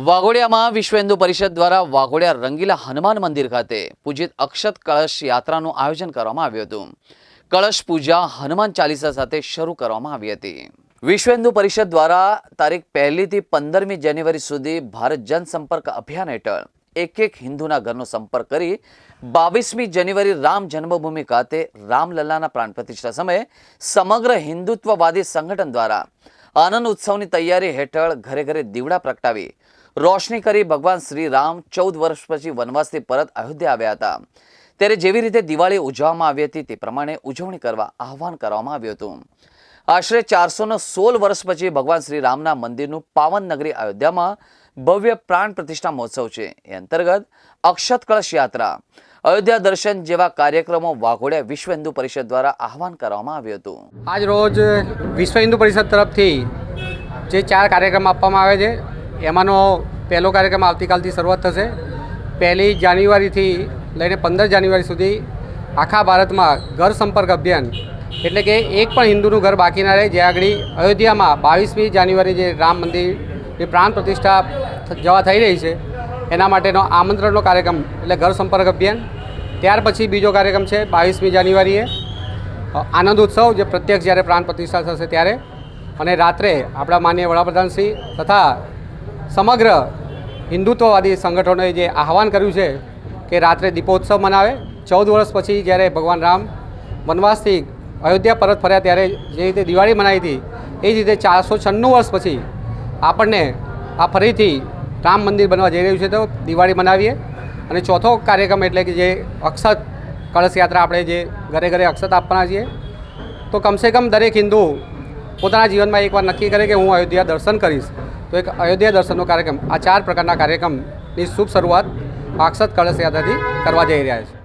વાઘોડિયામાં વિશ્વ હિન્દુ પરિષદ દ્વારા વાઘોડિયા રંગીલા હનુમાન મંદિર ખાતે પૂજિત અક્ષત કળશ યાત્રાનું આયોજન કરવામાં આવ્યું હતું. કળશ પૂજા હનુમાન ચાલીસા સાથે શરૂ કરવામાં આવી હતી. વિશ્વ હિન્દુ પરિષદ દ્વારા તારીખ પહેલીથી પંદરમી જાન્યુઆરી સુધી ભારત જનસંપર્ક અભિયાન હેઠળ એક એક હિન્દુના ઘરનો સંપર્ક કરી બાવીસમી જાન્યુઆરી રામ જન્મભૂમિ ખાતે રામલલ્લાના પ્રાણ પ્રતિષ્ઠા સમયે સમગ્ર હિન્દુત્વવાદી સંગઠન દ્વારા આનંદ ઉત્સવની તૈયારી હેઠળ ઘરે ઘરે દીવડા પ્રગટાવી રોશની કરી ભગવાન શ્રી રામ ચૌદ વર્ષ પછી વનવાસથી પરત અયોધ્યા આવ્યા હતા. ત્યારે જેવી રીતે દિવાળી ઉજવવામાં આવી હતી તે પ્રમાણે ઉજવણી કરવા આહવાન કરવામાં આવ્યું હતું. આશરે ચારસોનો સોળ વર્ષ પછી ભગવાન શ્રી રામના મંદિરનું પાવન નગરી અયોધ્યામાં ભવ્ય પ્રાણ પ્રતિષ્ઠા મહોત્સવ છે. એ અંતર્ગત અક્ષત કળશ યાત્રા, અયોધ્યા દર્શન જેવા કાર્યક્રમો વાઘોડિયા વિશ્વ હિન્દુ પરિષદ દ્વારા આહવાન કરવામાં આવ્યું હતું. આજ રોજ વિશ્વ હિન્દુ પરિષદ તરફથી જે ચાર કાર્યક્રમ આપવામાં આવે છે એમાંનો પહેલો કાર્યક્રમ આવતીકાલથી શરૂઆત થશે. પહેલી જાન્યુઆરીથી લઈને પંદર જાન્યુઆરી સુધી આખા ભારતમાં ઘર સંપર્ક અભિયાન, એટલે કે એક પણ હિન્દુનું ઘર બાકી ના રહે જ્યાં આગળ અયોધ્યામાં બાવીસમી જાન્યુઆરી જે રામ મંદિરની પ્રાણ પ્રતિષ્ઠા જવા થઈ રહી છે, એના માટેનો આમંત્રણનો કાર્યક્રમ, એટલે ઘર સંપર્ક અભિયાન. ત્યાર પછી બીજો કાર્યક્રમ છે બાવીસમી જાન્યુઆરીએ આનંદ ઉત્સવ, જે પ્રત્યક્ષ જ્યારે પ્રાણ પ્રતિષ્ઠા થશે ત્યારે, અને રાત્રે આપણા માનનીય વડાપ્રધાનશ્રી તથા સમગ્ર હિન્દુત્વવાદી સંગઠનોએ જે આહવાન કર્યું છે કે રાત્રે દીપોત્સવ મનાવે, ચૌદ વર્ષ પછી જ્યારે ભગવાન રામ વનવાસથી અયોધ્યા પરત ફર્યા ત્યારે જે રીતે દિવાળી મનાવી હતી, એ જ રીતે ચારસો છન્નું વર્ષ પછી આપણને આ ફરીથી રામ મંદિર બનવા જઈ રહ્યું છે તો દિવાળી મનાવીએ. અને ચોથો કાર્યક્રમ એટલે કે જે અક્ષત કળશ યાત્રા આપણે જે ઘરે ઘરે અક્ષત આપવાના છીએ, તો કમસે કમ દરેક હિન્દુ પોતાના જીવનમાં એકવાર નક્કી કરે કે હું અયોધ્યા દર્શન કરીશ. તો એક અયોધ્યા દર્શનનો કાર્યક્રમ, આ ચાર પ્રકારના કાર્યક્રમની શુભ શરૂઆત પાક્ષદ કળશ યાત્રાથી કરવા જઈ રહ્યા છે.